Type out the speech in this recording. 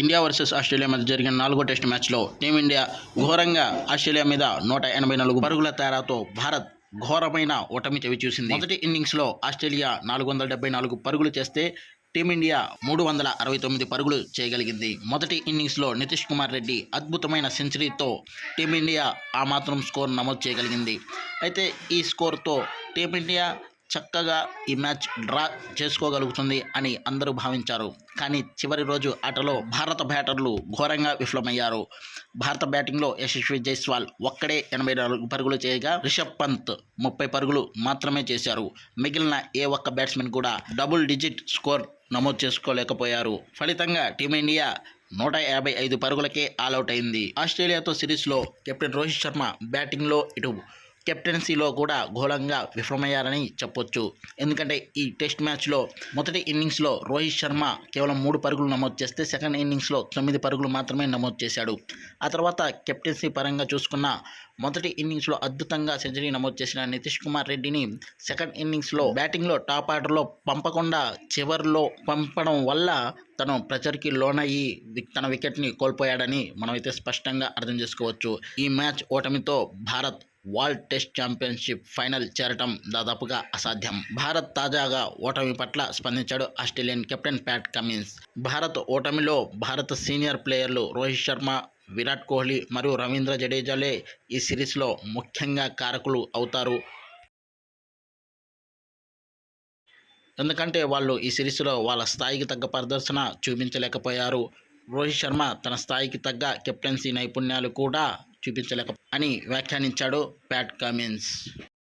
India versus Australia మధ్య జరిగిన నాలుగో టెస్ట్ మ్యాచ్లో టీమిండియా ఘోరంగా ఆస్ట్రేలియా మీద నూట ఎనభై నాలుగు పరుగుల తేడాతో భారత్ ఘోరమైన ఓటమి చవి చూసింది. మొదటి ఇన్నింగ్స్లో ఆస్ట్రేలియా నాలుగు వందల డెబ్బై నాలుగు పరుగులు చేస్తే టీమిండియా మూడు వందల అరవై తొమ్మిది పరుగులు చేయగలిగింది. మొదటి ఇన్నింగ్స్లో నితీష్ కుమార్ రెడ్డి అద్భుతమైన సెంచరీతో టీమిండియా ఆ మాత్రం స్కోర్ నమోదు చేయగలిగింది. అయితే ఈ స్కోర్తో టీమిండియా చక్కగా ఈ మ్యాచ్ డ్రా చేసుకోగలుగుతుంది అని అందరూ భావించారు. కానీ చివరి రోజు ఆటలో భారత బ్యాటర్లు ఘోరంగా విఫలమయ్యారు. భారత బ్యాటింగ్లో యశస్వి జైస్వాల్ ఒక్కడే ఎనభై నాలుగు పరుగులు చేయగా రిషబ్ పంత్ ముప్పై పరుగులు మాత్రమే చేశారు. మిగిలిన ఏ ఒక్క బ్యాట్స్మెన్ కూడా డబుల్ డిజిట్ స్కోర్ నమోదు చేసుకోలేకపోయారు. ఫలితంగా టీమిండియా నూట యాభై ఐదు పరుగులకే ఆల్అవుట్ అయింది. ఆస్ట్రేలియాతో సిరీస్లో కెప్టెన్ రోహిత్ శర్మ బ్యాటింగ్లో ఇటు కెప్టెన్సీలో కూడా ఘోరంగా విఫలమయ్యారని చెప్పొచ్చు. ఎందుకంటే ఈ టెస్ట్ మ్యాచ్లో మొదటి ఇన్నింగ్స్లో రోహిత్ శర్మ కేవలం మూడు పరుగులు నమోదు చేస్తే సెకండ్ ఇన్నింగ్స్లో తొమ్మిది పరుగులు మాత్రమే నమోదు చేశాడు. ఆ తర్వాత కెప్టెన్సీ పరంగా చూసుకున్న మొదటి ఇన్నింగ్స్లో అద్భుతంగా సెంచరీ నమోదు చేసిన నితీష్ కుమార్ రెడ్డిని సెకండ్ ఇన్నింగ్స్లో బ్యాటింగ్లో టాప్ ఆర్డర్లో పంపకుండా చివరిలో పంపడం వల్ల తను ప్రెషర్కి లోనయ్యి తన వికెట్ని కోల్పోయాడని మనమైతే స్పష్టంగా అర్థం చేసుకోవచ్చు. ఈ match ఓటమితో Bharat world test championship final చేరటం దాదాపుగా అసాధ్యం. భారత్ తాజాగా ఓటమి పట్ల స్పందించాడు Australian captain Pat Cummins. Bharat ఓటమిలో భారత సీనియర్ ప్లేయర్లు రోహిత్ శర్మ విరాట్ కోహ్లీ మరియు రవీంద్ర జడేజాలే ఈ సిరీస్లో ముఖ్యంగా కారకులు అవుతారు. ఎందుకంటే వాళ్ళు ఈ సిరీస్లో వాళ్ళ స్థాయికి తగ్గ ప్రదర్శన చూపించలేకపోయారు. రోహిత్ శర్మ తన స్థాయికి తగ్గ కెప్టెన్సీ నైపుణ్యాలు కూడా చూపించలేక అని వ్యాఖ్యానించాడు ప్యాట్ కమిన్స్.